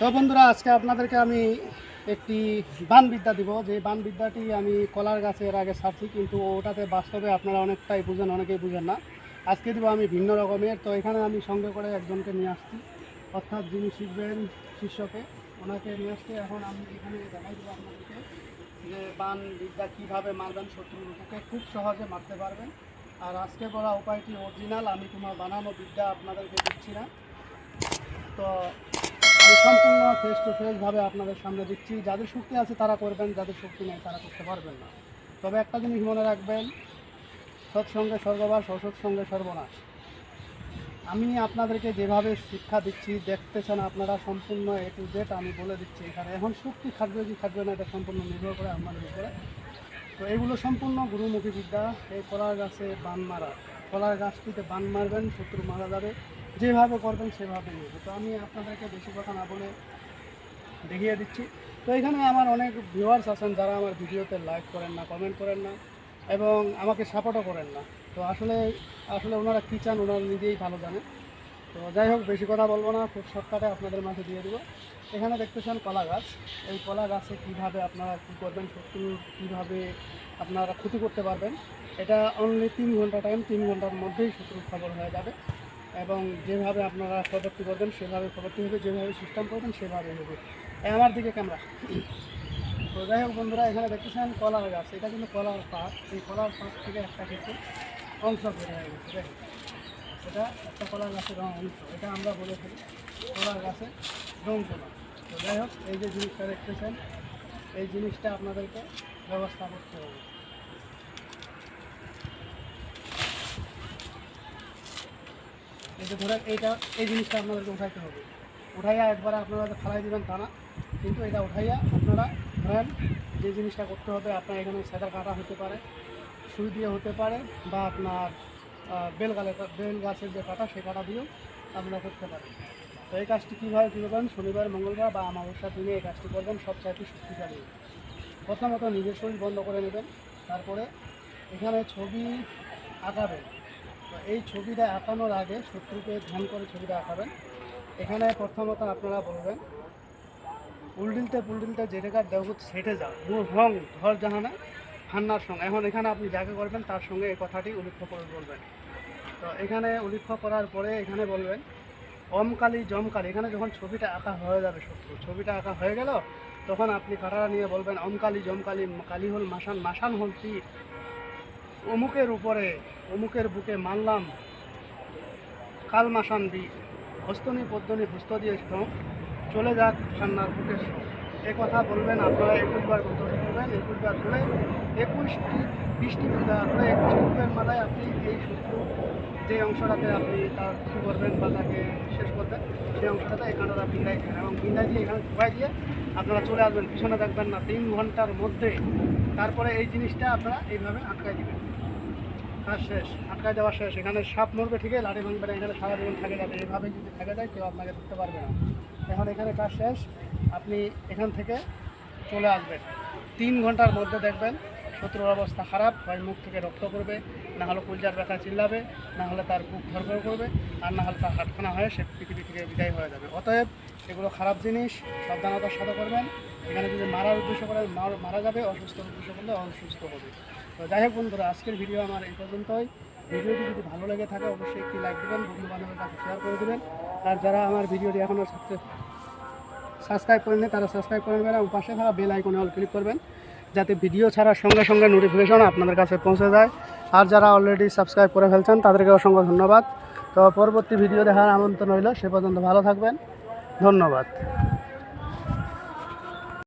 তো বন্ধুরা, আজকে আপনাদেরকে আমি একটি বান বিদ্যা দিব। যে বান বিদ্যাটি আমি কলার গাছে এর আগে ছাড়ছি কিন্তু ওটাতে বাস্তবে আপনারা অনেকটাই বুঝেন, অনেকেই বুঝেন না। আজকে দিব আমি ভিন্ন রকমের। তো এখানে আমি সঙ্গে করে একজনকে নিয়ে আসছি। অর্থাৎ যিনি শিখবেন শিষ্যকে, ওনাকে নিয়ে আসছি। এখন আমি এখানে দেখাই দেবো আপনাদেরকে যে বান বিদ্যা কীভাবে মারবেন শত্রুর বুকে খুব সহজে মারতে পারবেন। আর আজকে বলা উপায়টি অরিজিনাল আমি তোমার বানানো বিদ্যা আপনাদেরকে দিচ্ছি না। তো সম্পূর্ণ ফেস টু ফেসভাবে আপনাদের সামনে দিচ্ছি। যাদের শক্তি আছে তারা করবেন, যাদের শক্তি নেই তারা করতে পারবেন না। তবে একটা জিনিস মনে রাখবেন সৎসঙ্গে স্বর্গবাস অসৎসঙ্গে সর্বনাশ। আমি আপনাদেরকে যেভাবে শিক্ষা দিচ্ছি দেখতেছেন আপনারা সম্পূর্ণ এ টু জেড আমি বলে দিচ্ছি এখানে। এখন শক্তি খাটবে কি খাটবে না, এটা সম্পূর্ণ নির্ভর করে আপনাদের উপরে। তো এগুলো সম্পূর্ণ গুরুমুখী বিদ্যা। এই কলার গাছে বান মারা। কলার গাছটিতে বান মারবেন, শত্রু মারা যাবে। যেভাবে করবেন সেভাবে নেবে। তো আমি আপনাদেরকে বেশি কথা না বলে দেখিয়ে দিচ্ছি। তো এখানে আমার অনেক ভিউয়ার্স আছেন যারা আমার ভিডিওতে লাইক করেন না কমেন্ট করেন না এবং আমাকে সাপোর্টও করেন না। তো আসলে আসলে ওনারা কী চান ওনারা নিজেই ভালো জানে। তো যাই হোক, বেশি কথা বলব না, খুব শর্টকাটে আপনাদের মাঝে দিয়ে দেবো। এখানে দেখতেছেন কলা গাছ। এই কলা গাছে কীভাবে আপনারা কী করবেন শত্রুর কীভাবে আপনারা ক্ষতি করতে পারবেন, এটা অনলি তিন ঘণ্টা টাইম তিন ঘণ্টার মধ্যেই শত্রুর খবর হয়ে যাবে। এবং যেভাবে আপনারা খবরটি করবেন সেভাবে খবরটি হবে, যেভাবে সিস্টেম করবেন, সেভাবে হবে। আমার দিকে ক্যামেরা তো যাই হোক বন্ধুরা, এখানে দেখতেছেন কলার গাছ। এটা কিন্তু কলার পাত এই কলার পাত থেকে একটা কিন্তু অংশ বের হয়ে গেছে। এটা একটা কলার গাছের অংশ। এটা আমরা বলে থাকি কলার গাছে রং কলা। তো যাই হোক, এই যে জিনিসটা দেখতেছেন, এই জিনিসটা আপনাদেরকে ব্যবস্থা করতে হবে। যে ধরে এইটা এই জিনিসটা আপনাদেরকে উঠাইতে হবে। উঠাইয়া একবার আপনারা ফালাই দিবেন তা না কিন্তু এটা উঠাইয়া আপনারা ধরেন যে জিনিসটা করতে হবে আপনার এখানে সাদা কাটা হতে পারে সুই দিয়ে হতে পারে বা আপনার আহ, বেল গাছের যে কাটা সেই কাটা দিয়েও আপনারা করতে পারেন। তো এই কাজটি কীভাবে করবেন? শনিবার মঙ্গলবার বা অমাবস্যার দিনে এই কাজটি করবেন সবচাইতে শক্তিশালী। প্রথমত নিজের শরীর বন্ধ করে নেবেন তারপরে এখানে ছবি আঁকাবেন। এই ছবিটা আঁকানোর আগে শত্রুকে ধ্যান করে ছবিটা আঁকাবেন। এখানে প্রথমত আপনারা বলবেন উল্ডিলতে পুলডিলতে যেটাকার দেহভূত সেটে যাও। মূল রং ধর জাহানা, হান্নার সঙ্গে এখন এখানে আপনি যাকে করবেন, তার সঙ্গে এই কথাটি উল্লেখ করে বলবেন। তো এখানে উল্লেখ করার পরে এখানে বলবেন, অমকালি জমকালি। এখানে যখন ছবিটা আঁকা হয়ে যাবে শত্রু, ছবিটা আঁকা হয়ে গেল, তখন আপনি কাটারা নিয়ে বলবেন, অমকালি জমকালি কালি হল মাসান মাসান হল তীর অমুকের উপরে, অমুকের বুকে মানলাম। কাল মাসান বি হস্তনি পদ্মনি হস্ত দিয়ে শ্রম চলে যাক সান্নার বুকের এ কথা বলবেন আপনারা একুশবার কন্ট্রোল করবেন একুশবার করে একুশটি, বিশটি বিদ্যার করে একুশটি বুকের মালায় আপনি এই শত্রু যে অংশটাতে আপনি তার ক্ষতি করবেন বা তাকে শেষ করবেন, সেই অংশটাতে বিন্দাই দেবেন এবং বিন্দাই দিয়ে এখানে ঢুকাই দিয়ে আপনারা চলে আসবেন। পিছনে দেখবেন না। তিন ঘণ্টার মধ্যে তারপরে এই জিনিসটা আপনারা এইভাবে আটকায় দিবেন। কাজ শেষ, আটকায় দেওয়া শেষ। এখানে সাপ মরবে ঠিকই, লাঠি ভাঙবে না, এখানে সারা জীবন থাকে যাবে। এইভাবে যদি থাকে যায়, কেউ আপনাকে ধরতে পারবে না। এখন এখানে কাজ শেষ, আপনি এখান থেকে চলে আসবেন। তিন ঘণ্টার মধ্যে দেখবেন শত্রুর অবস্থা খারাপ হয় মুখ থেকে রক্ত করবে না হলে কুলজার ব্যথা চিল্লাবে, না হলে তার বুক ধরপড় করবে, আর না হলে তার হাটখানা হয়ে সে পৃথিবী থেকে বিদায় হয়ে যাবে। অতএব এগুলো খারাপ জিনিস, সাবধানতার সাথে করবেন। এখানে যদি মারার উদ্দেশ্য করেন মার- যাবে, অসুস্থ উদ্দেশ্য করলে অসুস্থ হবে। তো যাই হোক বন্ধুরা, আজকের ভিডিও আমার এই পর্যন্তই। ভিডিওটি যদি ভালো লেগে থাকে, অবশ্যই একটি লাইক দেবেন, বন্ধু বান্ধবের কাছে শেয়ার করে দেবেন। আর যারা আমার ভিডিওটি এখনও সাবস্ক্রাইব করেননি, তারা সাবস্ক্রাইব করে নেবেন এবং পাশে থাকা বেল আইকনে অল ক্লিক করবেন, যাতে ভিডিও ছাড়ার সঙ্গে সঙ্গে নোটিফিকেশন আপনাদের কাছে পৌঁছে যায়। আর যারা অলরেডি সাবস্ক্রাইব করে ফেলছেন তাদেরকে অসংখ্য ধন্যবাদ। তো পরবর্তী ভিডিও দেখার আমন্ত্রণ রইল, সে পর্যন্ত ভালো থাকবেন। ধন্যবাদ।